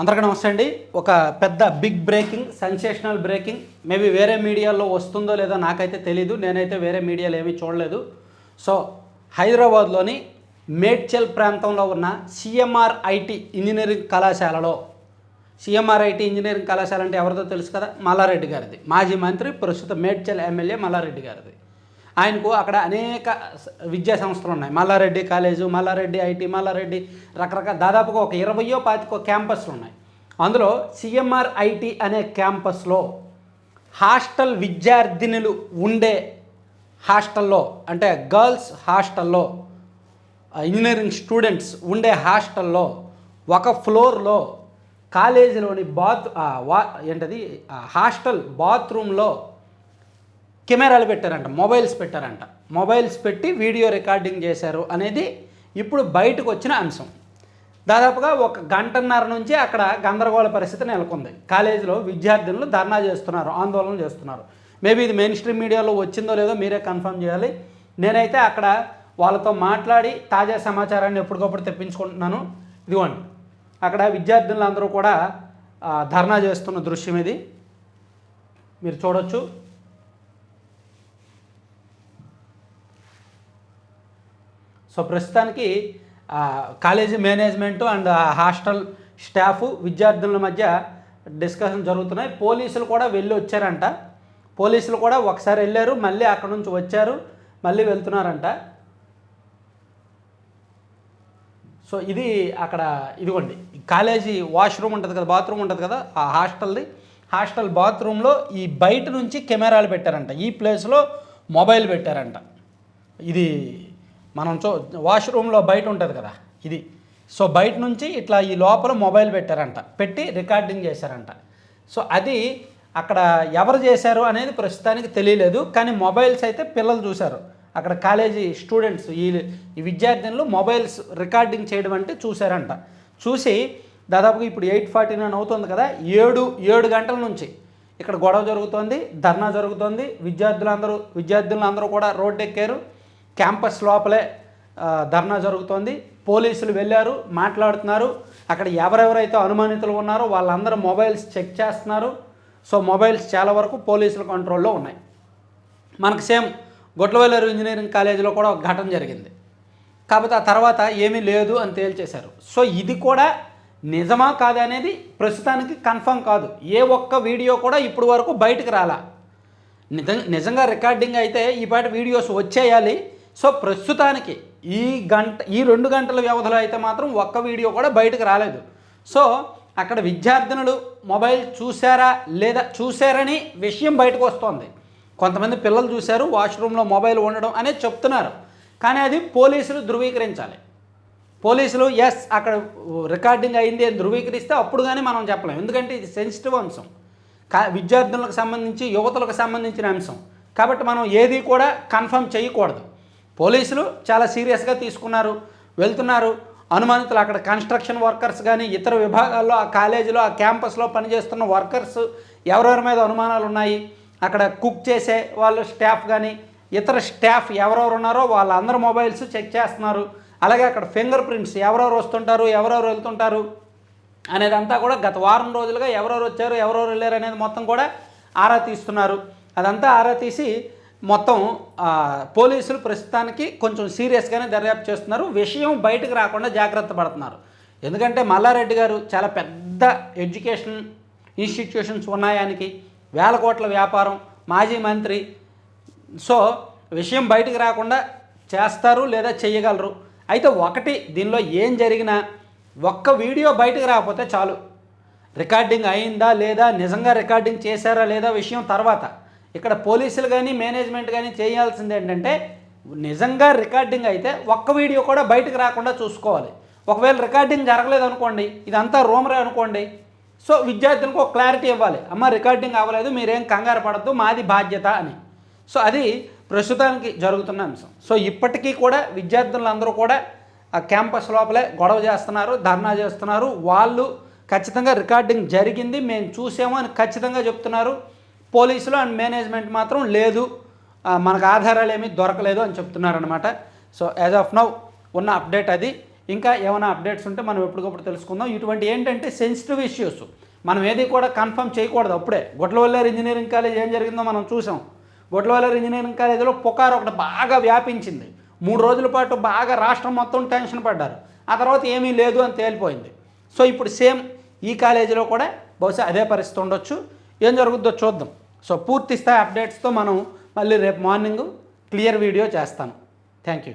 అందరికీ నమస్తే అండి. ఒక పెద్ద big breaking sensational breaking maybe వేరే మీడియాలో వస్తుందో లేదో నాకైతే తెలీదు. నేనైతే వేరే మీడియాలో ఏమీ చూడలేదు. సో హైదరాబాద్లోని మేడ్చల్ ప్రాంతంలో ఉన్న సిఎంఆర్ ఐటి ఇంజనీరింగ్ కళాశాలలో సిఎంఆర్ ఐటి ఇంజనీరింగ్ కళాశాల అంటే ఎవరిదో తెలుసు కదా? మల్లారెడ్డి గారిది. మాజీ మంత్రి ప్రస్తుత మేడ్చల్ ఎమ్మెల్యే మల్లారెడ్డి గారిది. ఆయనకు అక్కడ అనేక విద్యా సంస్థలు ఉన్నాయి. మల్లారెడ్డి కాలేజు మల్లారెడ్డి ఐటీ మల్లారెడ్డి రకరకాల దాదాపుగా ఒక ఇరవయో పాతికో క్యాంపస్లు ఉన్నాయి. అందులో సిఎంఆర్ ఐటీ అనే క్యాంపస్లో హాస్టల్ విద్యార్థినులు ఉండే హాస్టల్లో అంటే గర్ల్స్ హాస్టల్లో ఇంజనీరింగ్ స్టూడెంట్స్ ఉండే హాస్టల్లో ఒక ఫ్లోర్లో కాలేజీలోని బాత్ వా ఏంటది హాస్టల్ బాత్రూంలో కెమెరాలు పెట్టారంట మొబైల్స్ పెట్టారంట. మొబైల్స్ పెట్టి వీడియో రికార్డింగ్ చేశారు అనేది ఇప్పుడు బయటకు వచ్చిన అంశం. దాదాపుగా ఒక గంటన్నర నుంచి అక్కడ గందరగోళ పరిస్థితి నెలకొంది. కాలేజీలో విద్యార్థులు ధర్నా చేస్తున్నారు ఆందోళన చేస్తున్నారు. మేబీ ఇది మెయిన్ స్ట్రీమ్ మీడియాలో వచ్చిందో లేదో మీరే కన్ఫర్మ్ చేయాలి. నేనైతే అక్కడ వాళ్ళతో మాట్లాడి తాజా సమాచారాన్ని ఎప్పటికప్పుడు తెప్పించుకుంటున్నాను. ఇదిగోండి అక్కడ విద్యార్థులందరూ కూడా ధర్నా చేస్తున్న దృశ్యం ఇది. మీరు చూడొచ్చు. సో ప్రస్తుతానికి college management and hostel staff విద్యార్థుల మధ్య డిస్కషన్ జరుగుతున్నాయి. పోలీసులు కూడా వెళ్ళి వచ్చారంట. పోలీసులు కూడా ఒకసారి వెళ్ళారు మళ్ళీ అక్కడ నుంచి వచ్చారు మళ్ళీ వెళ్తున్నారంట. సో ఇది అక్కడ ఇదిగోండి కాలేజీ వాష్రూమ్ ఉంటుంది కదా బాత్రూమ్ ఉంటుంది కదా ఆ హాస్టల్ది. హాస్టల్ బాత్రూంలో ఈ బయట నుంచి కెమెరాలు పెట్టారంట. ఈ ప్లేస్లో మొబైల్ పెట్టారంట. ఇది మనం చూ వాష్రూమ్లో బయట ఉంటుంది కదా ఇది. సో బయట నుంచి ఇట్లా ఈ లోపల మొబైల్ పెట్టారంట. పెట్టి రికార్డింగ్ చేశారంట. సో అది అక్కడ ఎవరు చేశారు అనేది ప్రస్తుతానికి తెలియలేదు కానీ మొబైల్స్ అయితే పిల్లలు చూశారు. అక్కడ కాలేజీ స్టూడెంట్స్ ఈ ఈ విద్యార్థినులు మొబైల్స్ రికార్డింగ్ చేయడం అంటే చూశారంట. చూసి దాదాపుగా ఇప్పుడు ఎయిట్ ఫార్టీ నైన్ అవుతుంది కదా ఏడు ఏడు గంటల నుంచి ఇక్కడ గొడవ జరుగుతోంది ధర్నా జరుగుతోంది విద్యార్థులందరూ విద్యార్థులందరూ కూడా రోడ్డు ఎక్కారు క్యాంపస్ లోపలే ధర్నా జరుగుతోంది. పోలీసులు వెళ్ళారు మాట్లాడుతున్నారు. అక్కడ ఎవరెవరైతే అనుమానితులు ఉన్నారో వాళ్ళందరూ మొబైల్స్ చెక్ చేస్తున్నారు. సో మొబైల్స్ చాలా వరకు పోలీసుల కంట్రోల్లో ఉన్నాయి. మనకు సేమ్ గొట్లవల్లేరు ఇంజనీరింగ్ కాలేజీలో కూడా ఒక ఘటన జరిగింది. కాకపోతే ఆ తర్వాత ఏమీ లేదు అని తేల్చేశారు. సో ఇది కూడా నిజమా కాదా అనేది ప్రస్తుతానికి కన్ఫర్మ్ కాదు. ఏ ఒక్క వీడియో కూడా ఇప్పుడు వరకు బయటకు రాలా. నిజం నిజంగా రికార్డింగ్ అయితే ఈ పాట వీడియోస్ వచ్చేయాలి. సో ప్రస్తుతానికి ఈ గంట ఈ రెండు గంటల వ్యవధిలో అయితే మాత్రం ఒక్క వీడియో కూడా బయటకు రాలేదు. సో అక్కడ విద్యార్థినులు మొబైల్ చూశారా లేదా చూశారని విషయం బయటకు వస్తోంది. కొంతమంది పిల్లలు చూశారు వాష్రూమ్లో మొబైల్ ఉండడం అనేది చెప్తున్నారు. కానీ అది పోలీసులు ధృవీకరించాలి. పోలీసులు ఎస్ అక్కడ రికార్డింగ్ అయింది అని ధృవీకరిస్తే అప్పుడు కానీ మనం చెప్పలేం. ఎందుకంటే ఇది సెన్సిటివ్ అంశం. కా విద్యార్థులకు సంబంధించి యువతులకు సంబంధించిన అంశం. కాబట్టి మనం ఏది కూడా కన్ఫర్మ్ చేయకూడదు. పోలీసులు చాలా సీరియస్గా తీసుకున్నారు వెళ్తున్నారు. అనుమానితులు అక్కడ కన్స్ట్రక్షన్ వర్కర్స్ కానీ ఇతర విభాగాల్లో ఆ కాలేజీలో ఆ క్యాంపస్లో పనిచేస్తున్న వర్కర్స్ ఎవరెవరి మీద అనుమానాలు ఉన్నాయి? అక్కడ కుక్ చేసే వాళ్ళు స్టాఫ్ కానీ ఇతర స్టాఫ్ ఎవరెవరు ఉన్నారో వాళ్ళందరి మొబైల్స్ చెక్ చేస్తున్నారు. అలాగే అక్కడ ఫింగర్ ప్రింట్స్ ఎవరెవరు వస్తుంటారు ఎవరెవరు వెళ్తుంటారు అనేదంతా కూడా గత వారం రోజులుగా ఎవరెవరు వచ్చారు ఎవరెవరు వెళ్ళారు అనేది మొత్తం కూడా ఆరా తీస్తున్నారు. అదంతా ఆరా తీసి మొత్తం పోలీసులు ప్రస్తుతానికి కొంచెం సీరియస్గానే దర్యాప్తు చేస్తున్నారు. విషయం బయటకు రాకుండా జాగ్రత్త పడుతున్నారు. ఎందుకంటే మల్లారెడ్డి గారు చాలా పెద్ద ఎడ్యుకేషన్ ఇన్స్టిట్యూషన్స్ ఉన్నాయానికి వేల కోట్ల వ్యాపారం మాజీ మంత్రి. సో విషయం బయటకు రాకుండా చేస్తారు లేదా చేయగలరు. అయితే ఒకటి దీనిలో ఏం జరిగినా ఒక్క వీడియో బయటకు రాకపోతే చాలు. రికార్డింగ్ అయిందా లేదా నిజంగా రికార్డింగ్ చేశారా లేదా విషయం తర్వాత. ఇక్కడ పోలీసులు కానీ మేనేజ్మెంట్ కానీ చేయాల్సింది ఏంటంటే నిజంగా రికార్డింగ్ అయితే ఒక్క వీడియో కూడా బయటకు రాకుండా చూసుకోవాలి. ఒకవేళ రికార్డింగ్ జరగలేదు అనుకోండి ఇదంతా రూమరే అనుకోండి. సో విద్యార్థులకు ఒక క్లారిటీ ఇవ్వాలి. అమ్మ రికార్డింగ్ అవ్వలేదు మీరేం కంగారు పడద్దు మాది బాధ్యత అని. సో అది ప్రస్తుతానికి జరుగుతున్న అంశం. సో ఇప్పటికీ కూడా విద్యార్థులందరూ కూడా ఆ క్యాంపస్ లోపలే గొడవ చేస్తున్నారు ధర్నా చేస్తున్నారు. వాళ్ళు ఖచ్చితంగా రికార్డింగ్ జరిగింది మేము చూసాము అని ఖచ్చితంగా చెప్తున్నారు. పోలీసులు అండ్ మేనేజ్మెంట్ మాత్రం లేదు. మనకు ఆధారాలు ఏమీ దొరకలేదు అని చెప్తున్నారనమాట సో యాజ్ ఆఫ్ నౌ ఉన్న అప్డేట్ అది. ఇంకా ఏమైనా అప్డేట్స్ ఉంటే మనం ఎప్పటికప్పుడు తెలుసుకుందాం. ఇటువంటి ఏంటంటే సెన్సిటివ్ ఇష్యూస్ మనం ఏది కూడా కన్ఫర్మ్ చేయకూడదు. అప్పుడే గొట్లవల్లేరు ఇంజనీరింగ్ కాలేజ్ ఏం జరిగిందో మనం చూసాం. గొట్లవల్లేరు ఇంజనీరింగ్ కాలేజీలో పుకారు ఒకటి బాగా వ్యాపించింది. మూడు రోజుల పాటు బాగా రాష్ట్రం మొత్తం టెన్షన్ పడ్డారు. ఆ తర్వాత ఏమీ లేదు అని తేలిపోయింది. సో ఇప్పుడు సేమ్ ఈ కాలేజీలో కూడా బహుశా అదే పరిస్థితి ఉండొచ్చు. ఏం జరుగుద్దో చూద్దాం. సో పూర్తి స్థాయి అప్డేట్స్తో మనం మళ్ళీ రేపు మార్నింగ్ క్లియర్ వీడియో చేస్తాను. Thank you.